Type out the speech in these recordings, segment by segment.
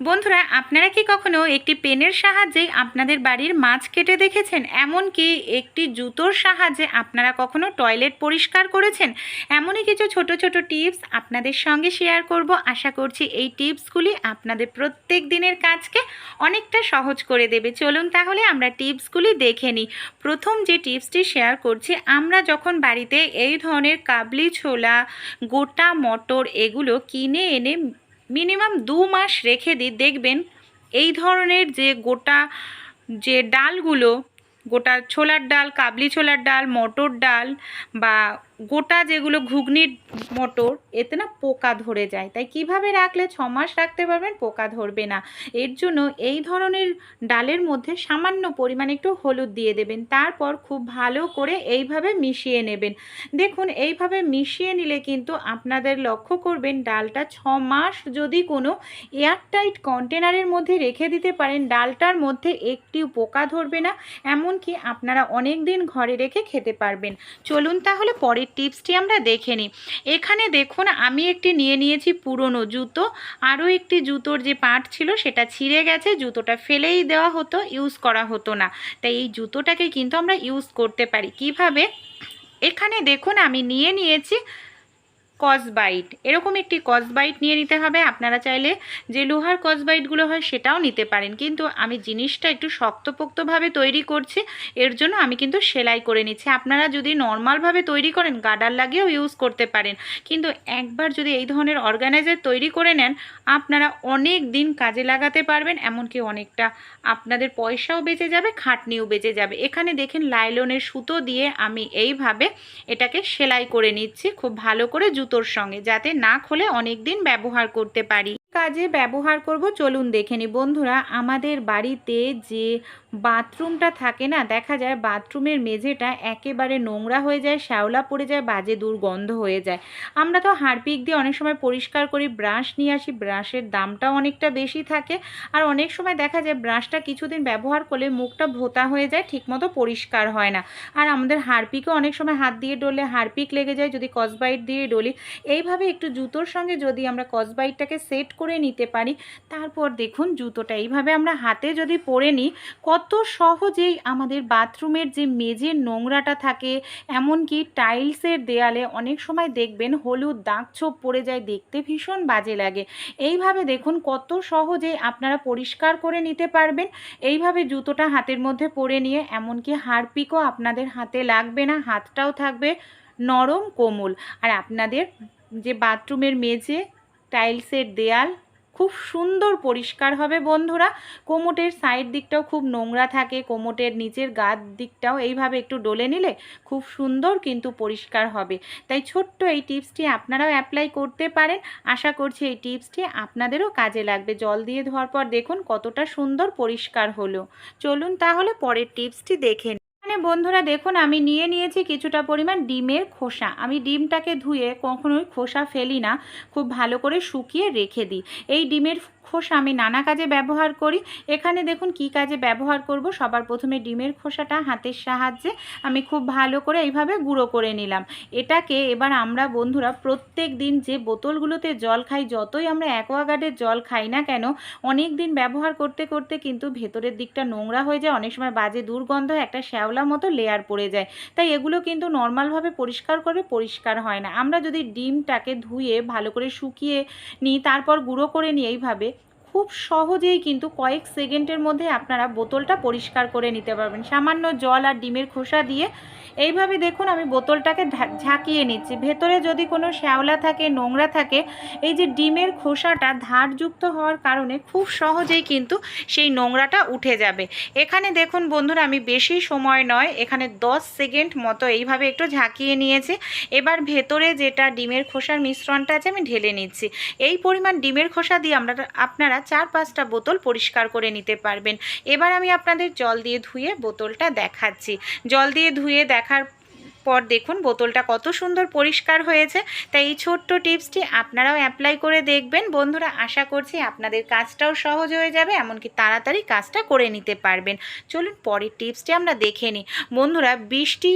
বন্ধুরা, আপনারা কি কখনো একটি পেনের সাহায্যে আপনাদের বাড়ির মাছ কেটে দেখেছেন? এমনকি একটি জুতোর সাহায্যে আপনারা কখনো টয়লেট পরিষ্কার করেছেন? এমনই কিছু ছোট ছোট টিপস আপনাদের সঙ্গে শেয়ার করব। আশা করছি এই টিপসগুলি আপনাদের প্রত্যেক দিনের কাজকে অনেকটা সহজ করে দেবে। চলুন তাহলে আমরা টিপসগুলি দেখে নিই। প্রথম যে টিপসটি শেয়ার করছি, আমরা যখন বাড়িতে এই ধরনের কাবলি ছোলা, গোটা মটর এগুলো কিনে এনে মিনিমাম দু মাস রেখে দিই। দেখবেন এই ধরনের যে গোটা যে ডালগুলো, গোটা ছোলার ডাল, কাবলি ছোলার ডাল, মটর ডাল বা গোটা যেগুলো ঘুগনির মটর, এতে না পোকা ধরে যায়। তাই কীভাবে রাখলে ছ মাস রাখতে পারবেন, পোকা ধরবে না। এর জন্য এই ধরনের ডালের মধ্যে সামান্য পরিমাণ একটু হলুদ দিয়ে দেবেন। তারপর খুব ভালো করে এইভাবে মিশিয়ে নেবেন। দেখুন, এইভাবে মিশিয়ে নিলে কিন্তু আপনাদের লক্ষ্য করবেন, ডালটা ছ মাস যদি কোনো এয়ারটাইট কন্টেনারের মধ্যে রেখে দিতে পারেন, ডালটার মধ্যে একটিও পোকা ধরবে না। এমনকি আপনারা অনেক দিন ঘরে রেখে খেতে পারবেন। চলুন তাহলে পরের টিপসটি আমরা দেখে নিই। এখানে দেখুন, আমি একটি নিয়ে নিয়েছি পুরনো জুতো। আরও একটি জুতোর যে পার্ট ছিল, সেটা ছিঁড়ে গেছে, জুতোটা ফেলেই দেওয়া হতো, ইউজ করা হতো না। তাই এই জুতোটাকে কিন্তু আমরা ইউজ করতে পারি। কীভাবে? এখানে দেখুন, আমি নিয়ে নিয়েছি কসবাইট এরকম একটি কসবাইট নিয়ে নিতে হবে। আপনারা চাইলে যে লোহার কসবাইটগুলো হয় সেটাও নিতে পারেন। কিন্তু আমি জিনিসটা একটু শক্তপোক্তভাবে তৈরি করছি, এর জন্য আমি কিন্তু সেলাই করে নিচ্ছি। আপনারা যদি নর্মালভাবে তৈরি করেন গার্ডার লাগিয়েও ইউজ করতে পারেন। কিন্তু একবার যদি এই ধরনের অর্গানাইজার তৈরি করে নেন, আপনারা অনেক দিন কাজে লাগাতে পারবেন, এমনকি অনেকটা আপনাদের পয়সাও বেঁচে যাবে, খাটনিও বেঁচে যাবে। এখানে দেখেন, লাইলনের সুতো দিয়ে আমি এইভাবে এটাকে সেলাই করে নিচ্ছি। খুব ভালো করে জুতোর সঙ্গে যাতে না খোলে অনেকদিন ব্যবহার করতে পারি। কাজে ব্যবহার করব, চলুন দেখে নিই বন্ধুরা, আমাদের বাড়িতে যে বাথরুমটা থাকে না, দেখা যায় বাথরুমের মেঝেটা একেবারে নোংরা হয়ে যায়, শ্যাওলা পড়ে যায়, বাজে দুর্গন্ধ হয়ে যায়। আমরা তো হারপিক দিয়ে অনেক সময় পরিষ্কার করি, ব্রাশ নিয়ে আসি, ব্রাশের দামটাও অনেকটা বেশি থাকে। আর অনেক সময় দেখা যায় ব্রাশটা কিছুদিন ব্যবহার করলে মুখটা ভোতা হয়ে যায়, ঠিকমতো পরিষ্কার হয় না। আর আমাদের হারপিকও অনেক সময় হাত দিয়ে ডললে হারপিক লেগে যায় যদি কসবাইট দিয়ে ডলি। এইভাবে একটু জুতোর সঙ্গে যদি আমরা কসবাইটটাকে সেট করে নিতে পারি, তারপর দেখুন জুতোটা। এইভাবে আমরা হাতে যদি পরে নিই, কত সহজেই আমাদের বাথরুমের যে মেঝের নোংরাটা থাকে, এমনকি টাইলসের দেয়ালে অনেক সময় দেখবেন হলুদ দাগ ছোপ পড়ে যায়, দেখতে ভীষণ বাজে লাগে। এইভাবে দেখুন কত সহজেই আপনারা পরিষ্কার করে নিতে পারবেন। এইভাবে জুতোটা হাতের মধ্যে পরে নিয়ে, এমনকি হারপিকও আপনাদের হাতে লাগবে না, হাতটাও থাকবে নরম কোমল। আর আপনাদের যে বাথরুমের মেঝে টাইলসের দেয়াল খুব সুন্দর পরিষ্কার হবে বন্ধুরা। কোমোটের সাইড দিকটাও খুব নোংরা থাকে, কোমোটের নিচের গার দিকটাও এইভাবে একটু ডলে নিলে খুব সুন্দর কিন্তু পরিষ্কার হবে। তাই ছোট্ট এই টিপসটি আপনারাও অ্যাপ্লাই করতে পারেন। আশা করছি এই টিপসটি আপনাদেরও কাজে লাগবে। জল দিয়ে ধোয়ার পর দেখুন কতটা সুন্দর পরিষ্কার হলো। চলুন তাহলে পরের টিপসটি দেখে। এখানে বন্ধুরা দেখুন, আমি নিয়ে নিয়েছি কিছুটা পরিমাণ ডিমের খোসা। আমি ডিমটাকে ধুয়ে কখনোই খোসা ফেলি না। খুব ভালো করে শুকিয়ে রেখে দিই। এই ডিমের খোসা আমি নানা কাজে ব্যবহার করি। এখানে দেখুন কি কাজে ব্যবহার করব। সবার প্রথমে ডিমের খোসাটা হাতের সাহায্যে আমি খুব ভালো করে এইভাবে গুঁড়ো করে নিলাম। এটাকে এবার আমরা বন্ধুরা প্রত্যেক দিন যে বোতলগুলোতে জল খাই, যতই আমরা অ্যাকোয়াগার্ডের জল খাই না কেন, অনেক দিন ব্যবহার করতে করতে কিন্তু ভেতরের দিকটা নোংরা হয়ে যায়। অনেক সময় বাজে দুর্গন্ধ, একটা শ্যাওলা মতো লেয়ার পড়ে যায়। তাই এগুলো কিন্তু নর্মালভাবে পরিষ্কার করে পরিষ্কার হয় না। আমরা যদি ডিমটাকে ধুয়ে, ভালো করে শুকিয়ে নিই, তারপর গুঁড়ো করে নিই এইভাবে খুব সহজেই কিন্তু কয়েক সেকেন্ডের মধ্যে আপনারা বোতলটা পরিষ্কার করে নিতে পারবেন। সামান্য জল আর ডিমের খোসা দিয়ে এইভাবে দেখুন আমি বোতলটাকে ঝাঁকিয়ে নিচ্ছি। ভেতরে যদি কোনো শ্যাওলা থাকে, নোংরা থাকে, এই যে ডিমের খোসাটা ধারযুক্ত হওয়ার কারণে খুব সহজেই কিন্তু সেই নোংরাটা উঠে যাবে। এখানে দেখুন বন্ধুরা, আমি বেশি সময় নয়, এখানে 10 সেকেন্ড মতো এইভাবে একটু ঝাঁকিয়ে নিয়েছি। এবার ভেতরে যেটা ডিমের খোসার মিশ্রণটা আছে, আমি ঢেলে নিচ্ছি। এই পরিমাণ ডিমের খোসা দিয়ে আমরা, আপনারা চার পাঁচটা বোতল পরিষ্কার করে নিতে পারবেন। এবার আমি আপনাদের জল দিয়ে ধুয়ে বোতলটা দেখাচ্ছি। জল দিয়ে ধুয়ে দেখার পর দেখুন বোতলটা কত সুন্দর পরিষ্কার হয়েছে। তাই এই ছোট্ট টিপসটি আপনারাও অ্যাপ্লাই করে দেখবেন। বন্ধুরা, আশা করছি আপনাদের কাজটাও সহজ হয়ে যাবে, এমনকি তাড়াতাড়ি কাজটা করে নিতে পারবেন। চলুন পরের টিপসটি আমরা দেখে নিই। বন্ধুরা, বৃষ্টি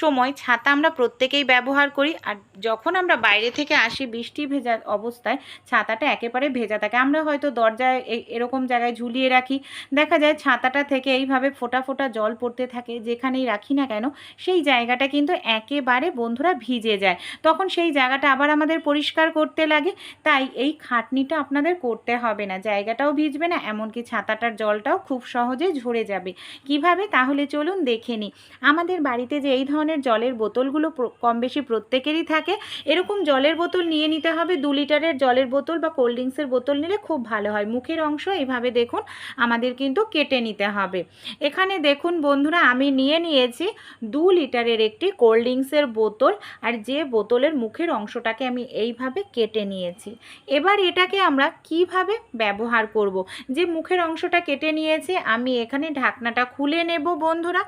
সময় ছাতা আমরা প্রত্যেকেই ব্যবহার করি, আর যখন আমরা বাইরে থেকে আসি বৃষ্টি ভেজা অবস্থায় ছাতাটা একেবারে ভেজা থাকে। আমরা হয়তো দরজায় এরকম জায়গায় ঝুলিয়ে রাখি। দেখা যায় ছাতাটা থেকে এইভাবে ফোটা ফোটা জল পড়তে থাকে, যেখানেই রাখি না কেন, সেই জায়গাটা কিন্তু একেবারে বন্ধুরা ভিজে যায়। তখন সেই জায়গাটা আবার আমাদের পরিষ্কার করতে লাগে, তাই এই খাটনিটা আপনাদের করতে হবে না। জায়গাটাও ভিজবে না, এমনকি ছাতাটার জলটাও খুব সহজে ঝরে যাবে। কীভাবে? তাহলে চলুন দেখে নিই। আমাদের বাড়িতে যে এই ধরনের জলের বোতলগুলো কম বেশি প্রত্যেকেরই থাকে। এরকম জলের বোতল নিয়ে নিতে হবে। দু লিটারের জলের বোতল বা কোল্ড ড্রিঙ্কসের বোতল নিলে খুব ভালো হয়। মুখের অংশ এইভাবে দেখুন, আমাদের কিন্তু কেটে নিতে হবে। এখানে দেখুন বন্ধুরা, আমি নিয়ে নিয়েছি দু লিটারের একটি কোল্ড ড্রিঙ্কসের বোতল আর যে বোতলের মুখের অংশটাকে আমি এইভাবে কেটে নিয়েছি। এবার এটাকে আমরা কীভাবে ব্যবহার করব। যে মুখের অংশটা কেটে নিয়েছি, আমি এখানে ঢাকনাটা খুলে নেব বন্ধুরা।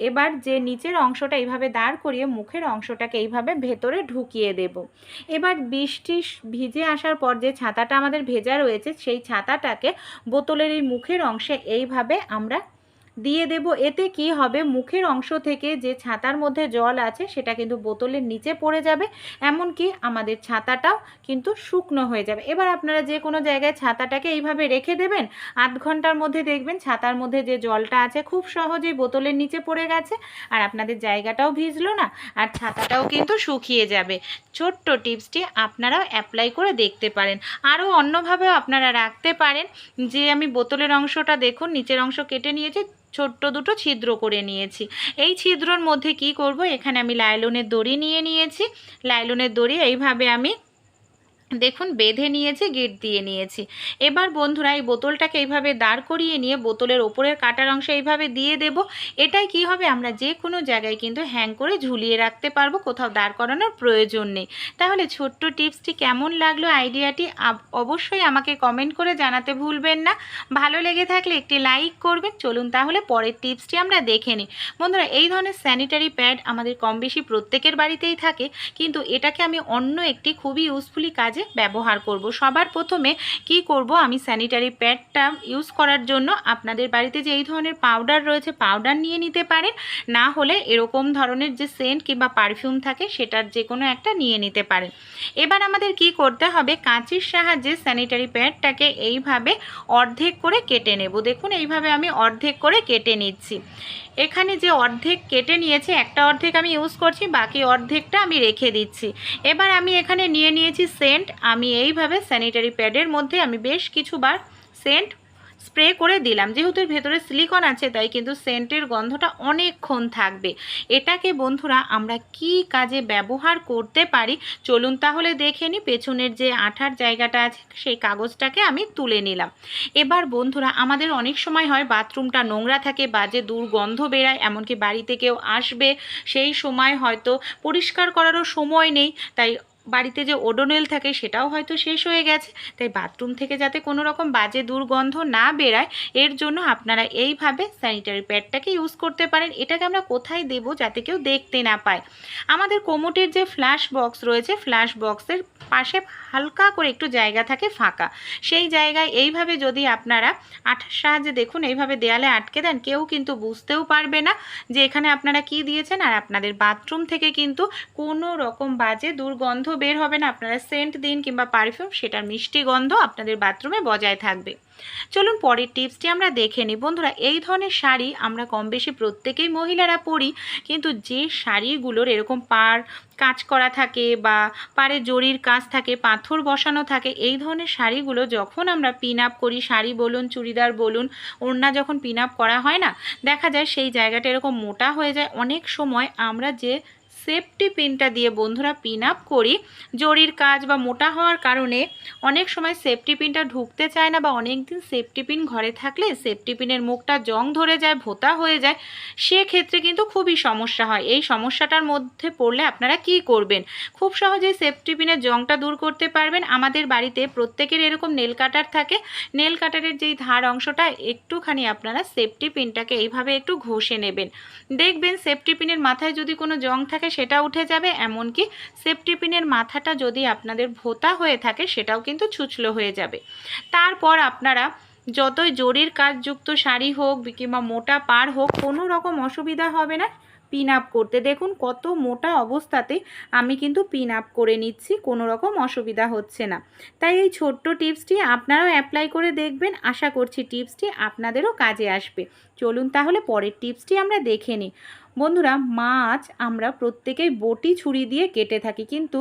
এবার যে নিচের অংশটা এইভাবে দাঁড় করিয়ে মুখের অংশটাকে এইভাবে ভেতরে ঢুকিয়ে দেব। এবার বৃষ্টি ভিজে আসার পর যে ছাতাটা আমাদের ভেজা রয়েছে, সেই ছাতাটাকে বোতলের এই মুখের অংশে এইভাবে আমরা দিয়ে দেব। এতে কি হবে? মুখের অংশ থেকে যে ছাতার মধ্যে জল আছে, সেটা কিন্তু বোতলের নিচে পড়ে যাবে। এমনকি আমাদের ছাতাটাও কিন্তু শুকনো হয়ে যাবে। এবার আপনারা যে কোনো জায়গায় ছাতাটাকে এইভাবে রেখে দেবেন, আধ ঘণ্টার মধ্যে দেখবেন ছাতার মধ্যে যে জলটা আছে, খুব সহজেই বোতলের নিচে পড়ে গেছে আর আপনাদের জায়গাটাও ভিজলো না আর ছাতাটাও কিন্তু শুকিয়ে যাবে। ছোট্ট টিপসটি আপনারাও অ্যাপ্লাই করে দেখতে পারেন। আরও অন্যভাবেও আপনারা রাখতে পারেন যে, আমি বোতলের অংশটা দেখুন, নিচের অংশ কেটে নিয়েছি ছোট্ট দুটো ছিদ্র করে নিয়েছি। এই ছিদ্রর মধ্যে কি করব? এখানে আমি লাইলনের দড়ি নিয়ে নিয়েছি। লাইলনের দড়ি এইভাবে আমি দেখুন, বেঁধে নিয়েছি, গিট দিয়ে নিয়েছি। এবার বন্ধুরা, এই বোতলটাকে এইভাবে দাঁড় করিয়ে নিয়ে বোতলের ওপরের কাটার অংশ এইভাবে দিয়ে দেব। এটাই কি হবে? আমরা যে কোনো জায়গায় কিন্তু হ্যাং করে ঝুলিয়ে রাখতে পারব, কোথাও দাঁড় করানোর প্রয়োজন নেই। তাহলে ছোট্ট টিপসটি কেমন লাগল আইডিয়াটি অবশ্যই আমাকে কমেন্ট করে জানাতে ভুলবেন না। ভালো লেগে থাকলে একটি লাইক করবেন। চলুন তাহলে পরের টিপসটি আমরা দেখে নিই। বন্ধুরা, এই ধরনের স্যানিটারি প্যাড আমাদের কম বেশি প্রত্যেকের বাড়িতেই থাকে, কিন্তু এটাকে আমি অন্য একটি খুবই ইউজফুলি কাজে ব্যবহার করব। সবার প্রথমে কি করব? আমি স্যানিটারি প্যাডটা ইউজ করার জন্য আপনাদের বাড়িতে যে এই ধরনের পাউডার রয়েছে পাউডার নিয়ে নিতে পারেন। না হলে এরকম ধরনের যে সেন্ট কিংবা পারফিউম থাকে, সেটার যে কোনো একটা নিয়ে নিতে পারেন। এবার আমাদের কি করতে হবে? কাঁচির সাহায্যে স্যানিটারি প্যাডটাকে এইভাবে অর্ধেক করে কেটে নেব। দেখুন, এইভাবে আমি অর্ধেক করে কেটে নিচ্ছি। এখানে যে অর্ধেক কেটে নিয়েছি, একটা অর্ধেক আমি ইউজ করছি, বাকি অর্ধেকটা আমি রেখে দিচ্ছি। এবার আমি এখানে নিয়ে নিয়েছি সেন্ট আমি এইভাবে স্যানিটারি প্যাডের মধ্যে আমি বেশ কিছুবার সেন্ট স্প্রে করে দিলাম। যেহেতু ভেতরে সিলিকন আছে, তাই কিন্তু সেন্টের গন্ধটা অনেকক্ষণ থাকবে। এটাকে বন্ধুরা, আমরা কি কাজে ব্যবহার করতে পারি? চলুন তাহলে দেখে নিই পেছনের যে আঠার জায়গাটা আছে, সেই কাগজটাকে আমি তুলে নিলাম। এবার বন্ধুরা, আমাদের অনেক সময় হয়, বাথরুমটা নোংরা থাকে, বাজে দুর্গন্ধ বেরায়, এমনকি বাড়িতে কেউ আসবে, সেই সময় হয়তো পরিষ্কার করারও সময় নেই, তাই বাড়িতে যে ওডোনেল থাকে সেটাও হয়তো শেষ হয়ে গেছে। তাই বাথরুম থেকে যাতে কোনো রকম বাজে দুর্গন্ধ না বেরায়, এর জন্য আপনারা এইভাবে স্যানিটারি প্যাডটাকে ইউজ করতে পারেন। এটাকে আমরা কোথায় দেব যাতে কেউ দেখতে না পায়? আমাদের কোমোটের যে ফ্ল্যাশ বক্স রয়েছে ফ্ল্যাশ বক্সের পাশে হালকা করে একটু জায়গা থাকে ফাঁকা। সেই জায়গায় এইভাবে যদি আপনারা আঠার সাহায্যে দেখুন, এইভাবে দেয়ালে আটকে দেন, কেউ কিন্তু বুঝতেও পারবে না যে এখানে আপনারা কি দিয়েছেন। আর আপনাদের বাথরুম থেকে কিন্তু কোনো রকম বাজে দুর্গন্ধ বের হবে না, আপনারা সেন্ট দিন কিংবা পারফিউম সেটার মিষ্টি গন্ধ আপনাদের বাথরুমে বজায় থাকবে। চলুন পরের টিপসটি আমরা দেখে নিই। বন্ধুরা, এই ধরনের শাড়ি আমরা কম বেশি প্রত্যেকেই মহিলারা পরি, কিন্তু যে শাড়িগুলোর এরকম পার কাজ করা থাকে বা পাড়ে জরির কাজ থাকে, পাথর বসানো থাকে, এই ধরনের শাড়িগুলো যখন আমরা পিন আপ করি, শাড়ি বলুন, চুড়িদার বলুন, ওড়না যখন পিন আপ করা হয় না, দেখা যায় সেই জায়গাটা এরকম মোটা হয়ে যায়। অনেক সময় আমরা যে সেফটি পিনটা দিয়ে বন্ধুরা পিন আপ করি। জরির কাজ বা মোটা হওয়ার কারণে অনেক সময় সেফটি পিনটা ঢুকতে চায় না বা অনেক দিন সেফটি পিন ঘরে থাকলে সেফটি পিনের মুখটা জং ধরে যায়, ভোতা হয়ে যায়। সেক্ষেত্রে কিন্তু খুবই সমস্যা হয়। এই সমস্যাটার মধ্যে পড়লে আপনারা কি করবেন? খুব সহজেই সেফটি পিনের জংটা দূর করতে পারবেন। আমাদের বাড়িতে প্রত্যেকের এরকম নেল কাটার থাকে। নেল কাটারের যেই ধার অংশটা, একটুখানি আপনারা সেফটি পিনটাকে এইভাবে একটু ঘষে নেবেন। দেখবেন সেফটি পিনের মাথায় যদি কোনো জং থাকে সেটা উঠে যাবে, এমনকি সেফটি পিনের মাথাটা যদি আপনাদের ভোতা হয়ে থাকে, সেটাও কিন্তু ছুচলো হয়ে যাবে। তারপর আপনারা যতই জরির কাজযুক্ত শাড়ি হোক, কিংবা মোটা পার হোক, কোনো রকম অসুবিধা হবে না। পিন আপ করতে দেখুন কত মোটা অবস্থাতে আমি কিন্তু পিন আপ করে নিচ্ছি, কোনো রকম অসুবিধা হচ্ছে না। তাই এই ছোট্ট টিপসটি আপনারাও অ্যাপ্লাই করে দেখবেন, আশা করছি টিপসটি আপনাদেরও কাজে আসবে। চলুন তাহলে পরের টিপসটি আমরা দেখে নিই। বন্ধুরা মাছ আমরা প্রত্যেকেই বটি ছুরি দিয়ে কেটে থাকি কিন্তু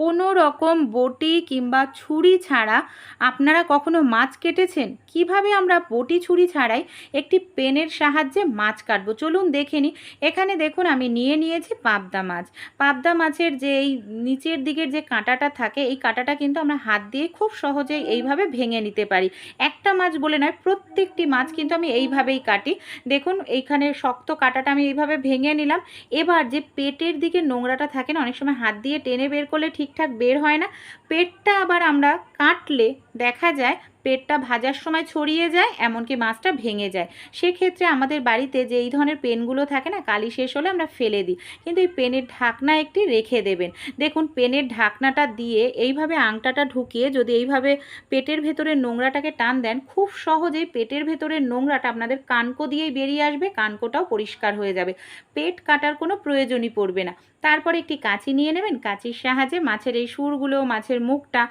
কোনো রকম বটি কিংবা ছুরি ছাড়া আপনারা কখনো মাছ কেটেছেন? কীভাবে আমরা বটি ছুরি ছাড়াই একটি পেনের সাহায্যে মাছ কাটবো? চলুন দেখে নিই। এখানে দেখুন, আমি নিয়ে নিয়েছি পাবদা মাছ। পাবদা মাছের যে এই নিচের দিকের যে কাঁটাটা থাকে, এই কাঁটাটা কিন্তু আমরা হাত দিয়ে খুব সহজেই এইভাবে ভেঙে নিতে পারি। একটা মাছ বলে নয়, প্রত্যেকটি মাছ কিন্তু আমি এইভাবেই কাটি। দেখুন, এইখানে শক্ত কাঁটাটা আমি এইভাবে ভেঙে নিলাম। এবার যে পেটের দিকে নোংরাটা থাকে না, অনেক সময় হাত দিয়ে টেনে বের করলে ঠিকঠাক বের হয় না। পেটটা আবার আমরা কাটলে দেখা যায় পেটটা ভাজার সময় ছড়িয়ে যায়, এমনকি মাছটা ভেঙে যায়। সেক্ষেত্রে আমাদের বাড়িতে যে এই ধরনের পেনগুলো থাকে না, কালি শেষ হলে আমরা ফেলে দিই। কিন্তু এই পেনের ঢাকনা একটি রেখে দেবেন। দেখুন, পেনের ঢাকনাটা দিয়ে এইভাবে আংটাটা ঢুকিয়ে যদি এইভাবে পেটের ভেতরে নোংরাটাকে টান দেন, খুব সহজেই পেটের ভেতরের নোংরাটা আপনাদের কানকো দিয়েই বেরিয়ে আসবে, কানকোটাও পরিষ্কার হয়ে যাবে। পেট কাটার কোনো প্রয়োজনই পড়বে না। তারপরে একটি কাঁচি নিয়ে নেবেন। কাঁচির সাহায্যে মাছের এই সুরগুলো, মাছের মুখটা,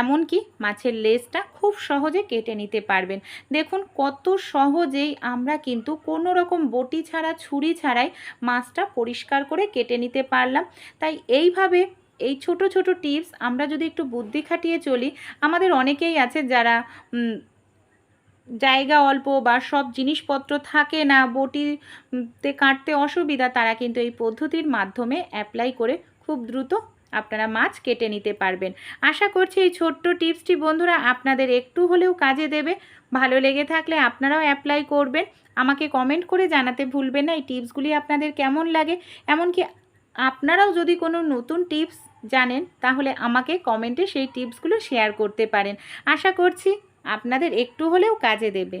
এমনকি মাছের লেজটা খুব সহজে কেটে নিতে পারবেন। দেখুন কত সহজেই আমরা কিন্তু কোনো রকম বটি ছাড়া, ছুরি ছাড়াই মাছটা পরিষ্কার করে কেটে নিতে পারলাম। তাই এইভাবে এই ছোট ছোট টিপস আমরা যদি একটু বুদ্ধি খাটিয়ে চলি, আমাদের অনেকেই আছে যারা জায়গা অল্প বা সব জিনিসপত্র থাকে না, বটিতে কাটতে অসুবিধা, তারা কিন্তু এই পদ্ধতির মাধ্যমে অ্যাপ্লাই করে খুব দ্রুত আপনারা মাছ কেটে নিতে পারবেন। আশা করছি এই ছোট্ট টিপসটি বন্ধুরা আপনাদের একটু হলেও কাজে দেবে। ভালো লেগে থাকলে আপনারাও অ্যাপ্লাই করবেন। আমাকে কমেন্ট করে জানাতে ভুলবেন না, এই টিপসগুলি আপনাদের কেমন লাগে? এমনকি আপনারাও যদি কোনো নতুন টিপস জানেন, তাহলে আমাকে কমেন্টে সেই টিপসগুলো শেয়ার করতে পারেন। আশা করছি আপনাদের একটু হলেও কাজে দেবে।